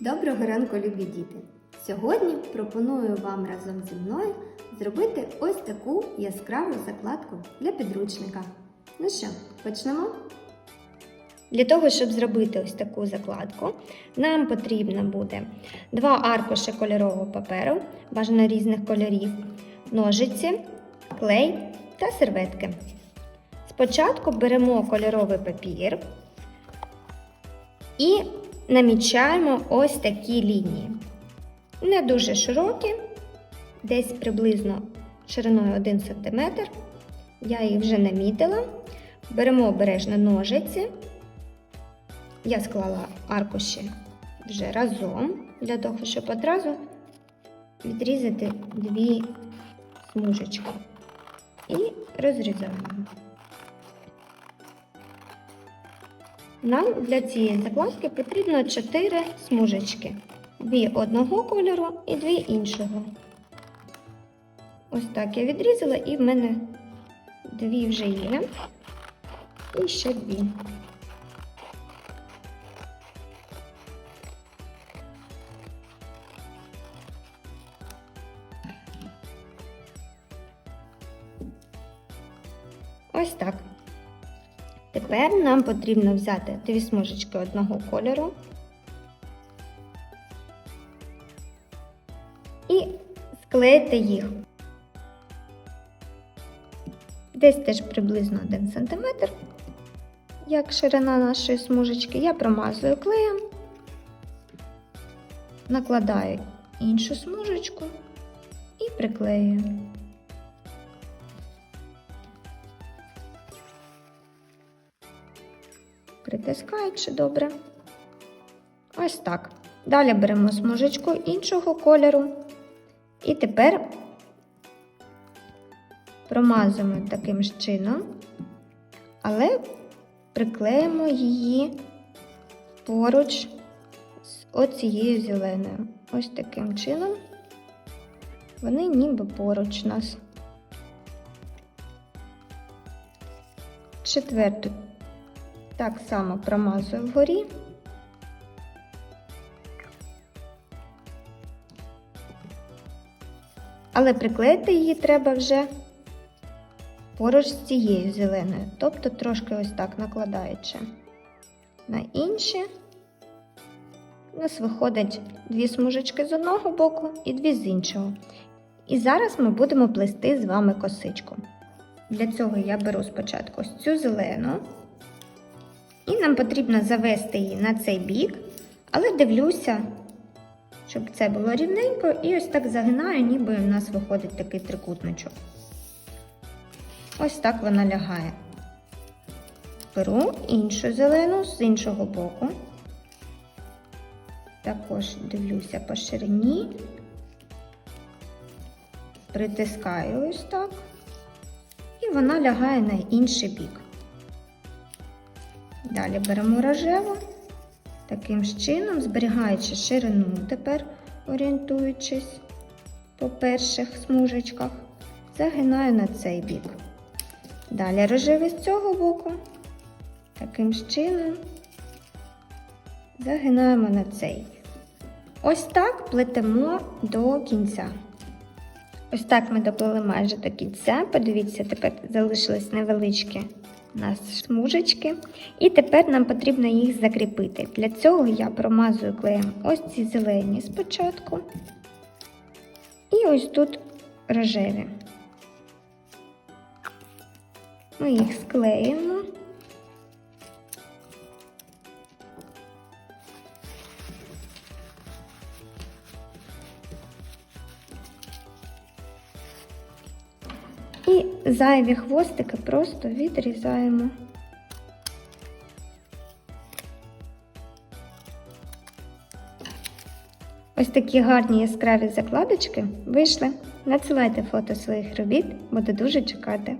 Доброго ранку, любі діти! Сьогодні пропоную вам разом зі мною зробити ось таку яскраву закладку для підручника. Ну що, почнемо? Для того, щоб зробити ось таку закладку, нам потрібно буде два аркуші кольорового паперу, бажано різних кольорів, ножиці, клей та серветки. Спочатку беремо кольоровий папір і намічаємо ось такі лінії. Не дуже широкі, десь приблизно шириною 1 см. Я їх вже намітила. Беремо обережно ножиці. Я склала аркуші вже разом, для того, щоб одразу відрізати дві смужечки. І розрізаємо. Нам для цієї закладки потрібно 4 смужечки. Дві одного кольору і дві іншого. Ось так я відрізала, і в мене дві вже є. І ще дві. Ось так. Тепер нам потрібно взяти дві смужечки одного кольору і склеїти їх. Десь теж приблизно 1 см, як ширина нашої смужечки, я промазую клеєм, накладаю іншу смужечку і приклеюю. Притискаючи добре. Ось так. Далі беремо смужечку іншого кольору. І тепер промазуємо таким ж чином, але приклеїмо її поруч з оцією зеленою. Ось таким чином вони ніби поруч нас. Четверту так само промазую вгорі. Але приклеїти її треба вже поруч з цією зеленою, тобто трошки ось так накладаючи на інші. У нас виходить дві смужечки з одного боку і дві з іншого. І зараз ми будемо плести з вами косичку. Для цього я беру спочатку ось цю зелену. І нам потрібно завести її на цей бік, але дивлюся, щоб це було рівненько, і ось так загинаю, ніби у нас виходить такий трикутничок. Ось так вона лягає. Беру іншу зелену з іншого боку. Також дивлюся по ширині, притискаю ось так, і вона лягає на інший бік. Далі беремо рожеву, таким чином, зберігаючи ширину, тепер орієнтуючись по перших смужечках, загинаю на цей бік. Далі рожевий з цього боку, таким чином загинаємо на цей. Ось так плетемо до кінця. Ось так ми доплили майже до кінця. Подивіться, тепер залишились невеличкі у нас смужечки. І тепер нам потрібно їх закріпити. Для цього я промазую клеєм ось ці зелені спочатку. І ось тут рожеві. Ми їх склеїмо. Зайві хвостики просто відрізаємо. Ось такі гарні яскраві закладочки вийшли. Надсилайте фото своїх робіт, буду дуже чекати.